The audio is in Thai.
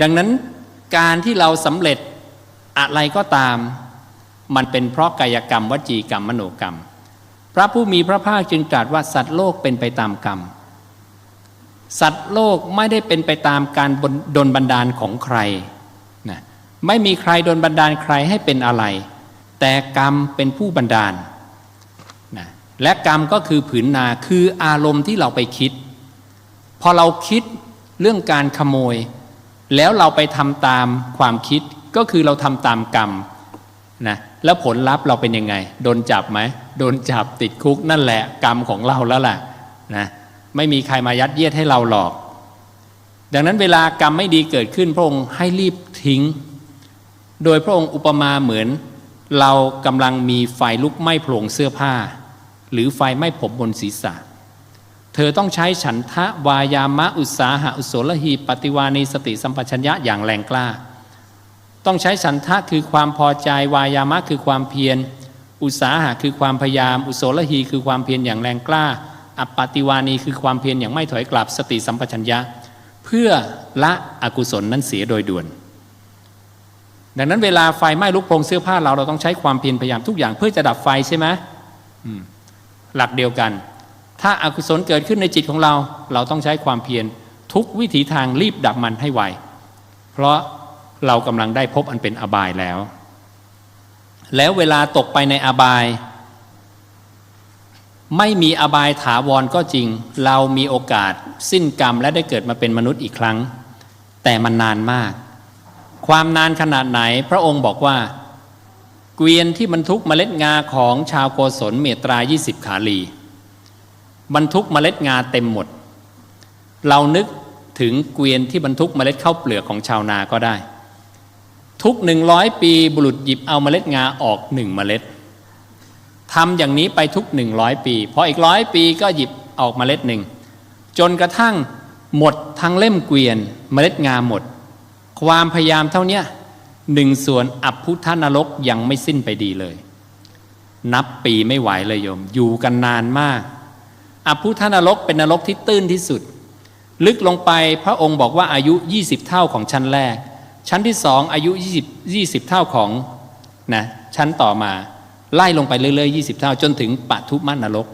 ดังนั้นการที่เราสำเร็จอะไรก็ตาม มันเป็นเพราะกายกรรม วจีกรรมมโนกรรม พระผู้มีพระภาคจึงตรัสว่าสัตว์โลกเป็นไปตามกรรม สัตว์โลกไม่ได้เป็นไปตามการบนดลบันดาลของใครนะไม่มีใครดลบันดาลใครให้เป็นอะไร แต่กรรมเป็นผู้บันดาลนะและกรรมก็คือผืนนาคืออารมณ์ที่เราไปคิด พอเราคิดเรื่องการขโมย แล้วเราไปทำตามความคิดก็คือเราทำตามกรรมนะแล้วผลลัพธ์เราเป็นยังไง โดนจับไหมโดนจับติดคุกนั่นแหละกรรมของเราแล้วล่ะนะไม่มีใครมายัดเยียดให้เราหรอก ดังนั้นเวลากรรมไม่ดีเกิดขึ้นพระองค์ให้รีบทิ้ง โดยพระองค์อุปมาเหมือน เรากำลังมีไฟลุกไหม้โผงเสื้อผ้า หรือไฟไหม้ผมบนศีรษะ เธอต้องใช้ฉันทะวายามะอุตสาหะอุโสลหีปฏิวานีสติสัมปชัญญะอย่างแรงกล้า ต้องใช้ฉันทะคือความพอใจวายามะคือความเพียร อุตสาหะคือความพยายาม อุโสลหีคือความเพียรอย่างแรงกล้าอปปติวานีคือความเพียรอย่างไม่ถอยกลับสติสัมปชัญญะ เพื่อละอกุศลนั้นเสียโดยด่วน ดังนั้นเวลาไฟไหม้ลุกโพงเสื้อผ้าเราเราต้องใช้ความเพียรพยายามทุกอย่างเพื่อจะดับไฟใช่ไหมหลักเดียวกัน ถ้าอากุศลเกิดขึ้นในจิตของเรา เราต้องใช้ความเพียรทุกวิถีทางรีบดับมันให้ไว เพราะเรากำลังได้พบอันเป็นอบายแล้ว แล้วเวลาตกไปในอบาย ไม่มีอบายถาวรก็จริง เรามีโอกาสสิ้นกรรมและได้เกิดมาเป็นมนุษย์อีกครั้ง แต่มันนานมาก ความนานขนาดไหนพระองค์บอกว่า เกวียนที่บรรทุกเมล็ดงาของชาวโกศลเมตรา 20 ขาลี บรรทุกเมล็ดงาเต็มหมด เรานึกถึงเกวียนที่บรรทุกเมล็ดข้าวเปลือกของชาวนาก็ได้ ทุกหนึ่งร้อยปีบุรุษหยิบเอาเมล็ดงาออกหนึ่งเมล็ดทำอย่างนี้ไปทุกหนึ่งร้อยปีพออีกร้อยปีก็หยิบออกเมล็ดหนึ่งจนกระทั่งหมดทั้งเล่มเกวียนเมล็ดงาหมด ความพยายามเท่านี้หนึ่งส่วนอับพุทธนรกยังไม่สิ้นไปดีเลย นับปีไม่ไหวเลยโยม อยู่กันนานมาก อภุทนรกเป็นนรกที่ตื้นที่สุด ลึกลงไปพระองค์บอกว่าอายุ 20 เท่าของชั้นแรก ชั้นที่สองอายุ 20 20 เท่าของนะชั้นต่อมาไล่ลงไปเรื่อยๆ 20 เท่าจนถึงปทุมนรก